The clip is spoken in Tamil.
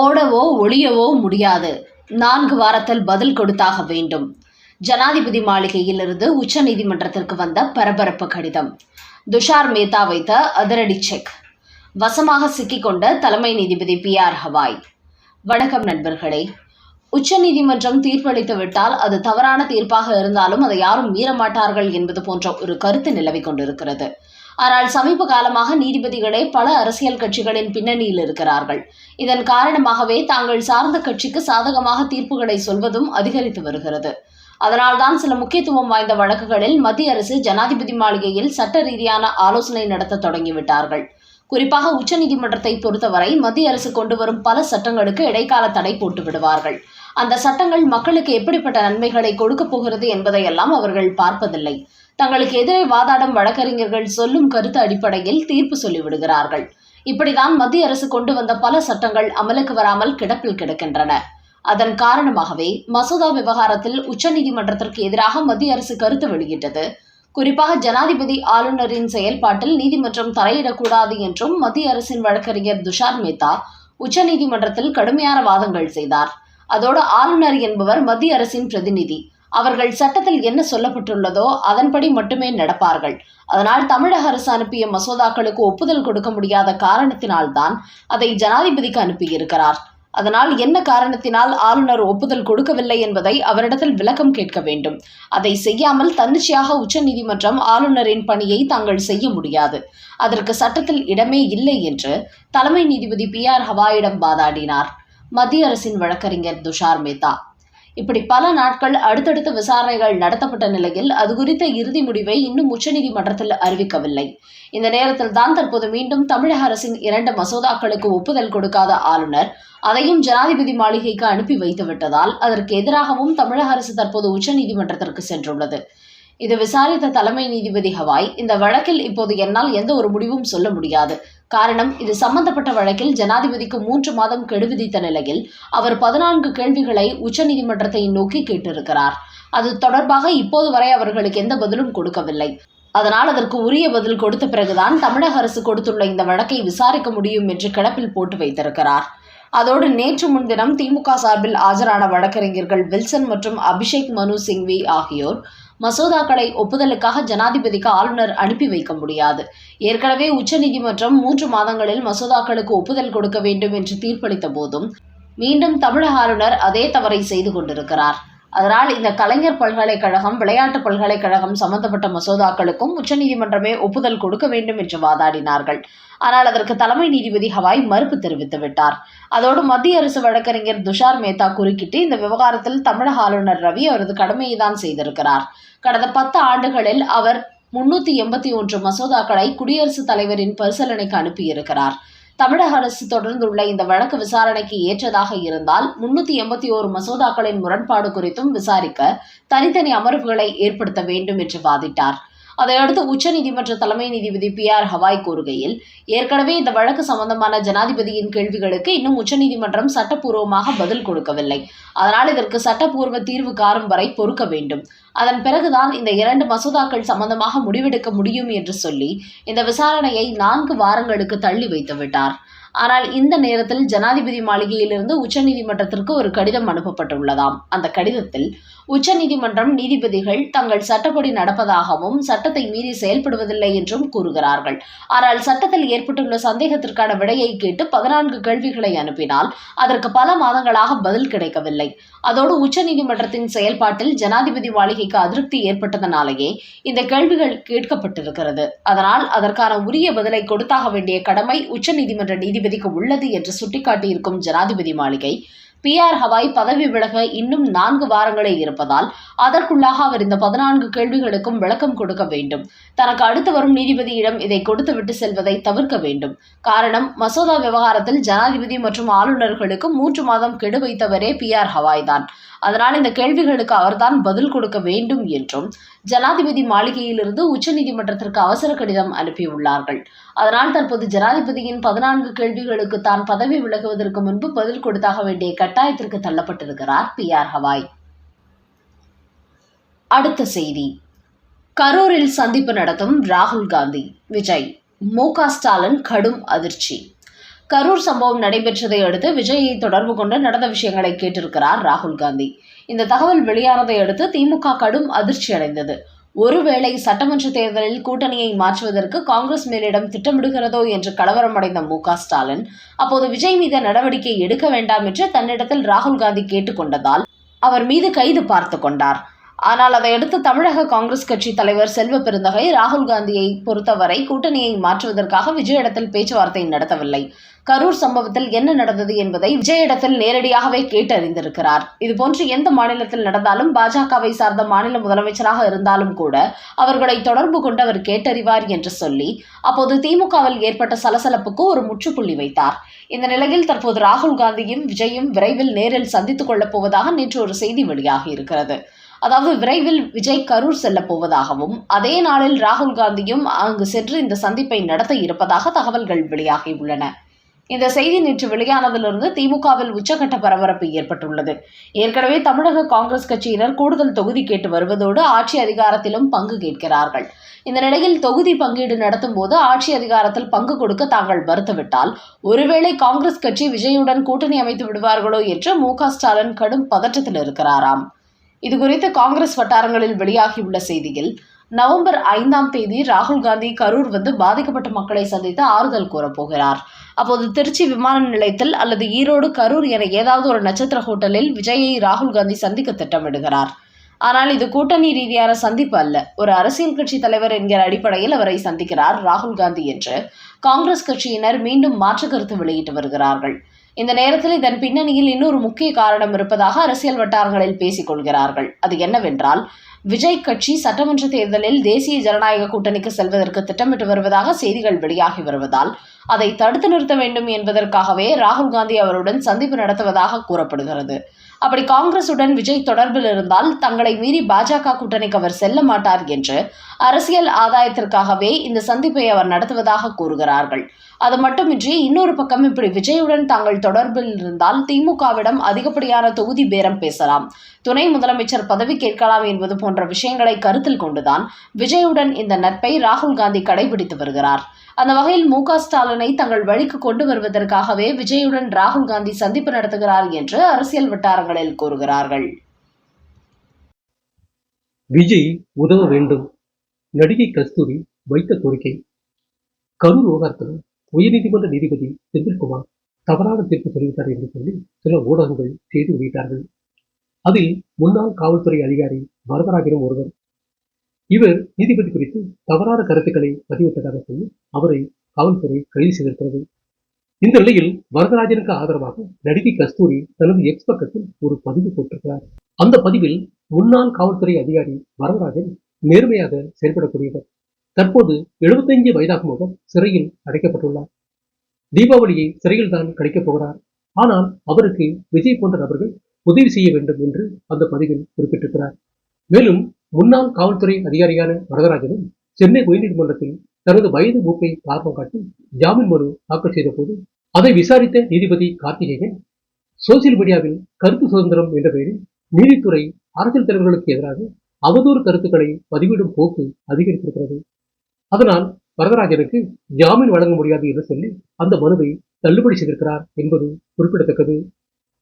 ஓடவோ ஒளியவோ முடியாது. நான்கு வாரத்தில் பதில் கொடுத்தாக வேண்டும். ஜனாதிபதி மாளிகையிலிருந்து உச்சநீதிமன்றத்திற்கு வந்த பரபரப்பு கடிதம். துஷார் மேத்தா வைத்த அதிரடி செக். வசமாக சிக்கிக்கொண்ட தலைமை நீதிபதி பி ஆர் ஹவாய். வணக்கம் நண்பர்களே. உச்சநீதிமன்றம் தீர்ப்பளித்து விட்டால் அது தவறான தீர்ப்பாக இருந்தாலும் அதை யாரும் மீறமாட்டார்கள் என்பது போன்ற ஒரு கருத்து நிலவிக் கொண்டிருக்கிறது. ஆனால் சமீப காலமாக நீதிபதிகளே பல அரசியல் கட்சிகளின் பின்னணியில் இருக்கிறார்கள். இதன் காரணமாகவே தாங்கள் சார்ந்த கட்சிக்கு சாதகமாக தீர்ப்புகளை சொல்வதும் அதிகரித்து வருகிறது. அதனால்தான் சில முக்கியத்துவம் வாய்ந்த வழக்குகளில் மத்திய அரசு ஜனாதிபதி மாளிகையில் சட்ட ரீதியான ஆலோசனை நடத்த தொடங்கிவிட்டார்கள். குறிப்பாக உச்சநீதிமன்றத்தை பொறுத்தவரை மத்திய அரசு கொண்டு வரும் பல சட்டங்களுக்கு இடைக்கால தடை போட்டு விடுவார்கள். அந்த சட்டங்கள் மக்களுக்கு எப்படிப்பட்ட நன்மைகளை கொடுக்கப் போகிறது என்பதையெல்லாம் அவர்கள் பார்ப்பதில்லை. தங்களுக்கு எதிரே வாதாடும் வழக்கறிஞர்கள் சொல்லும் கருத்து அடிப்படையில் தீர்ப்பு சொல்லிவிடுகிறார்கள். இப்படிதான் மத்திய அரசு கொண்டு வந்த பல சட்டங்கள் அமலுக்கு வராமல் கிடப்பில் கிடக்கின்றன. அதன் காரணமாகவே மசோதா விவகாரத்தில் உச்சநீதிமன்றத்திற்கு எதிராக மத்திய அரசு கருத்து வெளியிட்டது. குறிப்பாக ஜனாதிபதி ஆளுநரின் செயல்பாட்டில் நீதிமன்றம் தலையிடக்கூடாது என்றும் மத்திய அரசின் வழக்கறிஞர் துஷார் மேத்தா உச்சநீதிமன்றத்தில் கடுமையான வாதங்கள் செய்தார். அதோடு ஆளுநர் என்பவர் மத்திய அரசின் பிரதிநிதி. அவர்கள் சட்டத்தில் என்ன சொல்லப்பட்டுள்ளதோ அதன்படி மட்டுமே நடப்பார்கள். அதனால் தமிழக அரசு அனுப்பிய மசோதாக்களுக்கு ஒப்புதல் கொடுக்க முடியாத காரணத்தினால்தான் அதை ஜனாதிபதிக்கு அனுப்பியிருக்கிறார். அதனால் என்ன காரணத்தினால் ஆளுநர் ஒப்புதல் கொடுக்கவில்லை என்பதை அவரிடத்தில் விளக்கம் கேட்க வேண்டும். அதை செய்யாமல் தன்னிச்சையாக உச்சநீதிமன்றம் ஆளுநரின் பணியை தாங்கள் செய்ய முடியாது. அதற்கு சட்டத்தில் இடமே இல்லை என்று தலைமை நீதிபதி பி ஆர் ஹவாயிடம் வாதாடினார். மத்திய அரசின் வழக்கறிஞர் துஷார் மேத்தா. இப்படி பல நாட்கள் அடுத்தடுத்து விசாரணைகள் நடத்தப்பட்ட நிலையில் அது குறித்த இறுதி முடிவை இன்னும் உச்சநீதிமன்றத்தில் அறிவிக்கவில்லை. இந்த நேரத்தில் தான் தற்போது மீண்டும் தமிழக அரசின் இரண்டு மசோதாக்களுக்கு ஒப்புதல் கொடுக்காத ஆளுநர் அதையும் ஜனாதிபதி மாளிகைக்கு அனுப்பி வைத்துவிட்டதால் அதற்கு எதிராகவும் தமிழக அரசு தற்போது உச்சநீதிமன்றத்திற்கு சென்றுள்ளது. இது விசாரித்த தலைமை நீதிபதி ஹவாய் இந்த வழக்கில் இப்போது என்னால் எந்த ஒரு முடிவும் சொல்ல முடியாது. காரணம் இது சம்பந்தப்பட்ட வழக்கில் ஜனாதிபதிக்கு மூன்று மாதம் கெடு விதித்த நிலையில் அவர் பதினான்கு கேள்விகளை உச்சநீதிமன்றத்தை நோக்கி கேட்டிருக்கிறார். அது தொடர்பாக இப்போது வரை அவர்களுக்கு எந்த பதிலும் கொடுக்கவில்லை. அதனால் அதற்கு உரிய பதில் கொடுத்த பிறகுதான் தமிழக அரசு கொடுத்துள்ள இந்த வழக்கை விசாரிக்க முடியும் என்று கிடப்பில் போட்டு வைத்திருக்கிறார். அதோடு நேற்று முன்தினம் திமுக சார்பில் ஆஜரான வழக்கறிஞர்கள் வில்சன் மற்றும் அபிஷேக் மனு சிங்வி ஆகியோர் மசோதாக்களை ஒப்புதலுக்காக ஜனாதிபதிக்கு ஆளுநர் அனுப்பி வைக்க முடியாது. ஏற்கனவே உச்சநீதிமன்றம் மூன்று மாதங்களில் மசோதாக்களுக்கு ஒப்புதல் கொடுக்க வேண்டும் என்று தீர்ப்பளித்த போதும் மீண்டும் தமிழக ஆளுநர் அதே தவறை செய்து கொண்டிருக்கிறார். அதனால் இந்த கலைஞர் பல்கலைக்கழகம் விளையாட்டு பல்கலைக்கழகம் சம்பந்தப்பட்ட மசோதாக்களுக்கும் உச்சநீதிமன்றமே ஒப்புதல் கொடுக்க வேண்டும் என்று வாதாடினார்கள். ஆனால் அதற்கு தலைமை நீதிபதி ஹவாய் மறுப்பு தெரிவித்து விட்டார். அதோடு மத்திய அரசு வழக்கறிஞர் துஷார் மேத்தா குறுக்கிட்டு இந்த விவகாரத்தில் தமிழக ஆளுநர் ரவி அவரது கடமையை தான் செய்திருக்கிறார். கடந்த பத்து ஆண்டுகளில் அவர் முன்னூத்தி எண்பத்தி ஒன்று மசோதாக்களை குடியரசுத் தலைவரின் பரிசீலனைக்கு அனுப்பியிருக்கிறார். தமிழக அரசு தொடர்ந்துள்ள இந்த வழக்கு விசாரணைக்கு ஏற்றதாக இருந்தால் முன்னூத்தி எண்பத்தி ஓரு மசோதாக்களின் முரண்பாடு குறித்தும் விசாரிக்க தனித்தனி அமர்வுகளை ஏற்படுத்த வேண்டும் என்று வாதிட்டார். அதையடுத்து உச்சநீதிமன்ற தலைமை நீதிபதி பி ஆர் ஹவாய் கூறுகையில் ஏற்கனவே இந்த வழக்கு சம்பந்தமான ஜனாதிபதியின் கேள்விகளுக்கு இன்னும் உச்சநீதிமன்றம் சட்டப்பூர்வமாக பதில் கொடுக்கவில்லை. அதனால் இதற்கு சட்டப்பூர்வ தீர்வு காரும் வரை பொறுக்க வேண்டும். அதன் பிறகுதான் இந்த இரண்டு மசோதாக்கள் சம்பந்தமாக முடிவெடுக்க முடியும் என்று சொல்லி இந்த விசாரணையை நான்கு வாரங்களுக்கு தள்ளி வைத்துவிட்டார். ஆனால் இந்த நேரத்தில் ஜனாதிபதி மாளிகையிலிருந்து உச்சநீதிமன்றத்திற்கு ஒரு கடிதம் அனுப்பப்பட்டுள்ளதாம். அந்த கடிதத்தில் உச்சநீதிமன்றம் நீதிபதிகள் தங்கள் சட்டப்படி நடப்பதாகவும் சட்டத்தை மீறி செயல்படுவதில்லை என்றும் கூறுகிறார்கள். ஆனால் சட்டத்தில் ஏற்பட்டுள்ள சந்தேகத்திற்கான விடையை கேட்டு பதினான்கு கேள்விகளை அனுப்பினால் அதற்கு பல மாதங்களாக பதில் கிடைக்கவில்லை. அதோடு உச்சநீதிமன்றத்தின் செயல்பாட்டில் ஜனாதிபதி மாளிகைக்கு அதிருப்தி ஏற்பட்டதனாலேயே இந்த கேள்விகள் கேட்கப்பட்டிருக்கிறது. அதனால் அதற்கான உரிய பதிலை கொடுத்தாக வேண்டிய கடமை உச்சநீதிமன்ற ஜனாதிபதிக்கு உள்ளது என்று சுட்டிக்காட்டியிருக்கும் ஜனாதிபதி மாளிகை பி ஆர் ஹவாய் பதவி விலக இன்னும் நான்கு வாரங்களே இருப்பதால் அதற்குள்ளாக அவர் இந்த பதினான்கு கேள்விகளுக்கும் விளக்கம் கொடுக்க வேண்டும். தனக்கு அடுத்து வரும் நீதிபதியிடம் இதை கொடுத்துவிட்டு செல்வதை தவிர்க்க வேண்டும். காரணம் மசோதா விவகாரத்தில் ஜனாதிபதி மற்றும் ஆளுநர்களுக்கு மூன்று மாதம் கெடு வைத்தவரே பி ஆர் ஹவாய் தான். அதனால் இந்த கேள்விகளுக்கு அவர்தான் பதில் கொடுக்க வேண்டும் என்றும் ஜனாதிபதி மாளிகையிலிருந்து உச்சநீதிமன்றத்திற்கு அவசர கடிதம் அனுப்பியுள்ளார்கள். அதனால் தற்போது ஜனாதிபதியின் பதினான்கு கேள்விகளுக்கு தான் பதவி விலகுவதற்கு முன்பு பதில் கொடுத்தாக வேண்டிய கட்டாயத்திற்கு தள்ளப்பட்டிருக்கிறார் பி ஆர் ஹவாய். அடுத்த செய்தி. கரூரில் சந்திப்பு நடத்தும் ராகுல் காந்தி. விஜய். மு க ஸ்டாலின் கடும் அதிர்ச்சி. கரூர் சம்பவம் நடைபெற்றதை அடுத்து விஜயை தொடர்பு கொண்டு நடந்த விஷயங்களை கேட்டிருக்கிறார் ராகுல் காந்தி. இந்த தகவல் வெளியானதை அடுத்து திமுக கடும் அதிர்ச்சி அடைந்தது. ஒருவேளை சட்டமன்ற தேர்தலில் கூட்டணியை மாற்றுவதற்கு காங்கிரஸ் மேலிடம் திட்டமிடுகிறதோ என்று கலவரமடைந்த மு ஸ்டாலின் அப்போது விஜய் மீது நடவடிக்கை எடுக்க வேண்டாம் என்று தன்னிடத்தில் ராகுல் காந்தி கேட்டுக்கொண்டதால் அவர் மீது கைது பார்த்து கொண்டார். ஆனால் அதையடுத்து தமிழக காங்கிரஸ் கட்சி தலைவர் செல்வ பெருந்தகை ராகுல் காந்தியை பொறுத்தவரை கூட்டணியை மாற்றுவதற்காக விஜயிடத்தில் பேச்சுவார்த்தை நடத்தவில்லை. கரூர் சம்பவத்தில் என்ன நடந்தது என்பதை விஜயிடத்தில் நேரடியாகவே கேட்டறிந்திருக்கிறார். இதுபோன்று எந்த மாநிலத்தில் நடந்தாலும் பாஜகவை சார்ந்த மாநில முதலமைச்சராக இருந்தாலும் கூட அவர்களை தொடர்பு கொண்டு அவர் கேட்டறிவார் என்று சொல்லி அப்போது திமுகவில் ஏற்பட்ட சலசலப்புக்கு ஒரு முற்றுப்புள்ளி வைத்தார். இந்த நிலையில் தற்போது ராகுல் காந்தியும் விஜயும் விரைவில் நேரில் சந்தித்துக் கொள்ளப் போவதாக நேற்று ஒரு செய்தி வெளியாகி இருக்கிறது. அதாவது விரைவில் விஜய் கரூர் செல்ல போவதாகவும் அதே நாளில் ராகுல் காந்தியும் அங்கு சென்று இந்த சந்திப்பை நடத்த இருப்பதாக தகவல்கள் வெளியாகியுள்ளன இந்த செய்தி நேற்று வெளியானதிலிருந்து திமுகவில் உச்சகட்ட பரபரப்பு ஏற்பட்டுள்ளது. ஏற்கனவே தமிழக காங்கிரஸ் கட்சியினர் கூடுதல் தொகுதி கேட்டு வருவதோடு ஆட்சி அதிகாரத்திலும் பங்கு கேட்கிறார்கள். இந்த நிலையில் தொகுதி பங்கீடு நடத்தும் போது ஆட்சி அதிகாரத்தில் பங்கு கொடுக்க தாங்கள் மறுத்துவிட்டால் ஒருவேளை காங்கிரஸ் கட்சி விஜயுடன் கூட்டணி அமைத்து விடுவார்களோ என்று மு ஸ்டாலின் கடும் பதற்றத்தில் இருக்கிறாராம். இதுகுறித்து காங்கிரஸ் வட்டாரங்களில் வெளியாகியுள்ள செய்தியில் நவம்பர் ஐந்தாம் தேதி ராகுல் காந்தி கரூர் வந்து பாதிக்கப்பட்ட மக்களை சந்தித்து ஆறுதல் கூறப்போகிறார் அப்போது திருச்சி விமான நிலையத்தில் அல்லது ஈரோடு கரூர் என ஏதாவது ஒரு நட்சத்திர ஹோட்டலில் விஜயை ராகுல் காந்தி சந்திக்க திட்டமிடுகிறார். ஆனால் இது கூட்டணி ரீதியான சந்திப்பு அல்ல. ஒரு அரசியல் கட்சி தலைவர் என்கிற அடிப்படையில் அவரை சந்திக்கிறார் ராகுல் காந்தி என்று காங்கிரஸ் கட்சியினர் மீண்டும் மாற்று கருத்து வெளியிட்டு வருகிறார்கள். இந்த நேரத்தில் இதன் பின்னணியில் இன்னொரு முக்கிய காரணம் இருப்பதாக அரசியல் வட்டாரங்களில் பேசிக் கொள்கிறார்கள். அது என்னவென்றால் விஜய் கட்சி சட்டமன்ற தேர்தலில் தேசிய ஜனநாயக கூட்டணிக்கு செல்வதற்கு திட்டமிட்டு வருவதாக செய்திகள் வெளியாகி வருவதால் அதை தடுத்து நிறுத்த வேண்டும் என்பதற்காகவே ராகுல் காந்தி அவருடன் சந்திப்பு நடத்துவதாக கூறப்படுகிறது. அப்படி காங்கிரசுடன் விஜய் தொடர்பில் இருந்தால் தங்களை மீறி பாஜக கூட்டணிக்கு அவர் செல்ல மாட்டார் என்று அரசியல் ஆதாயத்திற்காகவே இந்த சந்திப்பை அவர் நடத்துவதாக கூறுகிறார்கள். அது மட்டுமின்றி இன்னொரு பக்கம் இப்படி விஜயுடன் தாங்கள் தொடர்பில் இருந்தால் திமுகவிடம் அதிகப்படியான தொகுதி பேரம் பேசலாம். துணை முதலமைச்சர் பதவி கேட்கலாம் என்பது போன்ற விஷயங்களை கருத்தில் கொண்டுதான் விஜயுடன் இந்த நட்பை ராகுல் காந்தி கடைபிடித்து வருகிறார். அந்த வகையில் மு ஸ்டாலினை தங்கள் வழிக்கு கொண்டு வருவதற்காகவே விஜயுடன் ராகுல் காந்தி சந்திப்பு நடத்துகிறார் என்று அரசியல் வட்டாரங்களில் கூறுகிறார்கள். விஜய் உதவ வேண்டும். நடிகை கஸ்தூரி வைத்த கோரிக்கை. கரூர் விவகாரத்தில் உயர்நீதிமன்ற நீதிபதி செந்தில்குமார் தவறான தீர்ப்பு தெரிவித்தார் என்று சொல்லி சில ஊடகங்கள் செய்தி வெளியிட்டார்கள். அதில் முன்னாள் காவல்துறை அதிகாரி வரதராஜனும் ஒருவர் இவர் நீதிபதி குறித்து தவறான கருத்துக்களை பதிவிட்டதாக சொல்லி அவரை காவல்துறை கைது செய்திருக்கிறது. இந்த நிலையில் வரதராஜனுக்கு ஆதரவாக நடிகை கஸ்தூரி தனது எக்ஸ் பக்கத்தில் ஒரு பதிவு போட்டிருக்கிறார். அந்த பதிவில் முன்னாள் காவல்துறை அதிகாரி வரதராஜன் நேர்மையாக செயல்படக்கூடியவர். தற்போது 75 வயதாகும் அவர் சிறையில் அடைக்கப்பட்டுள்ளார். தீபாவளியை சிறையில் தான் கழிக்கப் போகிறார். ஆனால் அவருக்கு விஜய் போன்ற நபர்கள் உதவி செய்ய வேண்டும் என்று அந்த பதிவில் குறிப்பிட்டிருக்கிறார். மேலும் முன்னாள் காவல்துறை அதிகாரியான வரதராஜனும் சென்னை உயர்நீதிமன்றத்தில் தனது வயது மூப்பை காரணம் காட்டி ஜாமீன் மனு தாக்கல் செய்த போது அதை விசாரித்த நீதிபதி கார்த்திகேயன் சோசியல் மீடியாவில் கருத்து சுதந்திரம் என்ற பெயரில் நீதித்துறை அரசியல் தலைவர்களுக்கு எதிராக அவதூறு கருத்துக்களை பதிவிடும் போக்கு அதிகரித்திருக்கிறது. அதனால் வரதராஜனுக்கு ஜாமீன் வழங்க முடியாது என்று சொல்லி அந்த மனுவை தள்ளுபடி செய்திருக்கிறார் என்பது குறிப்பிடத்தக்கது.